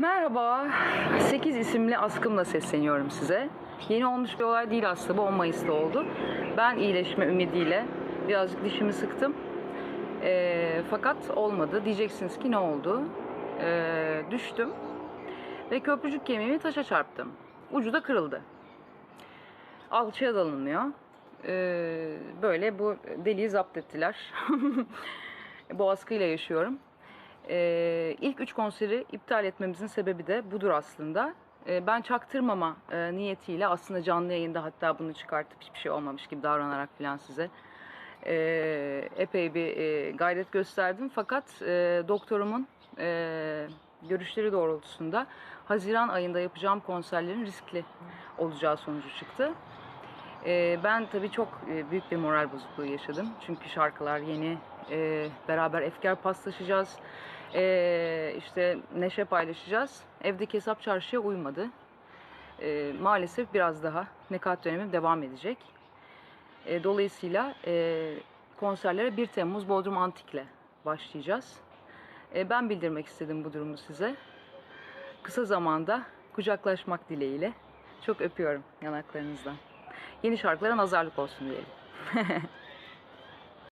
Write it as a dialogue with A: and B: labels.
A: Merhaba, 8 isimli askımla sesleniyorum size. Yeni olmuş bir olay değil aslında, bu 10 Mayıs'ta oldu. Ben iyileşme ümidiyle birazcık dişimi sıktım. Ee, fakat olmadı. Diyeceksiniz ki ne oldu? Ee, düştüm ve köprücük kemiğimi taşa çarptım. Ucu da kırıldı. Alçıya dalınmıyor. Ee, böyle bu deliği zapt ettiler. bu askıyla yaşıyorum. Ee, ilk üç konseri iptal etmemizin sebebi de budur aslında. Ee, ben çaktırmama e, niyetiyle aslında canlı yayında hatta bunu çıkartıp hiçbir şey olmamış gibi davranarak falan size e, epey bir e, gayret gösterdim. Fakat e, doktorumun e, görüşleri doğrultusunda Haziran ayında yapacağım konserlerin riskli olacağı sonucu çıktı. Ee, ben tabii çok e, büyük bir moral bozukluğu yaşadım. Çünkü şarkılar yeni, e, beraber efkar paslaşacağız, e, işte neşe paylaşacağız. Evdeki hesap çarşıya uymadı. E, maalesef biraz daha nekat dönemim devam edecek. E, dolayısıyla e, konserlere 1 Temmuz Bodrum Antik'le başlayacağız. E, ben bildirmek istedim bu durumu size. Kısa zamanda kucaklaşmak dileğiyle. Çok öpüyorum yanaklarınızdan. Yeni şarkılara nazarlık olsun diyelim.